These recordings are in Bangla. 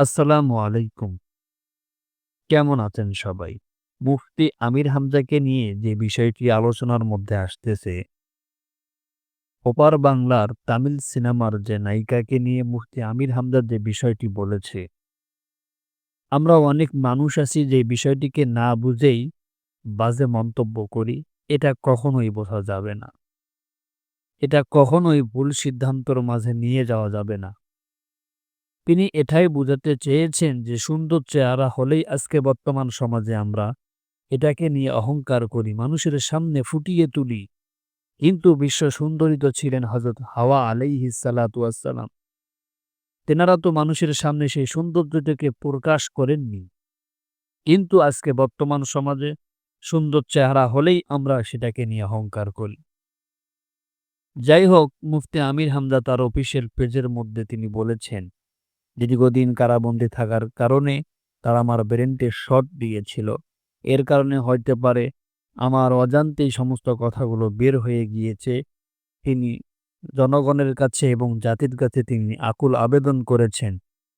আসসালামু আলাইকুম। কেমন আছেন সবাই? মুফতি আমির হামজাকে নিয়ে যে বিষয়টি আলোচনার মধ্যে আসতেছে, ওপার বাংলার তামিল সিনেমার যে নায়িকাকে নিয়ে মুফতি আমির হামজা যে বিষয়টি বলেছে, আমরা অনেক মানুষ আছি যে বিষয়টিকে না বুঝেই বাজে মন্তব্য করি। এটা কখনোই বোঝা যাবে না। এটা কখনোই ভুল সিদ্ধান্তর মাঝে নিয়ে যাওয়া যাবে না। তিনি এটাই বুঝাতে চেয়েছেন যে সুন্দর চেহারা হলেই আজকে বর্তমান সমাজে আমরা এটাকে নিয়ে অহংকার করি, মানুষের সামনে ফুটিয়ে তুলি। কিন্তু বিশ্ব সুন্দরী তো ছিলেন হজরত হাওয়া আলাইহিস সালাতু ওয়াসসালাম। তেনারা তো মানুষের সামনে সেই সৌন্দর্যটাকে প্রকাশ করেননি। কিন্তু আজকে বর্তমান সমাজে সুন্দর চেহারা হলেই আমরা সেটাকে নিয়ে অহংকার করি। যাই হোক মুফতি আমির হামজা তার অফিসের পেজের মধ্যে তিনি বলেছেন দীর্ঘদিন কারাবন্দী থাকার কারণে তারা আমার ব্রেনটে শট দিয়েছিল। এর কারণে হইতে পারে আমার অজান্তেই সমস্ত কথাগুলো বের হয়ে গিয়েছে। তিনি জনগণের কাছে এবং জাতির কাছে তিনি আকুল আবেদন করেছেন,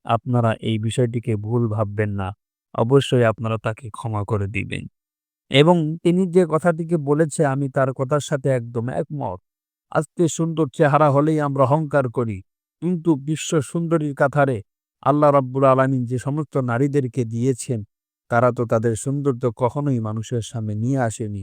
আপনারা এই বিষয়টিকে ভুল ভাববেন না। অবশ্যই আপনারা তাকে ক্ষমা করে দিবেন। এবং তিনি যে কথাটিকে বলেছে আমি তার কথার সাথে একদম একমত। আজকে সুন্দর চেহারা হলেই আমরা অহংকার করি। কিন্তু বিশ্ব সুন্দরীর কাথারে আল্লাহ রাব্বুল আলমিন যে সমস্ত নারীদেরকে দিয়েছেন, তারা তো তাদের সৌন্দর্য কখনোই মানুষের সামনে নিয়ে আসেনি।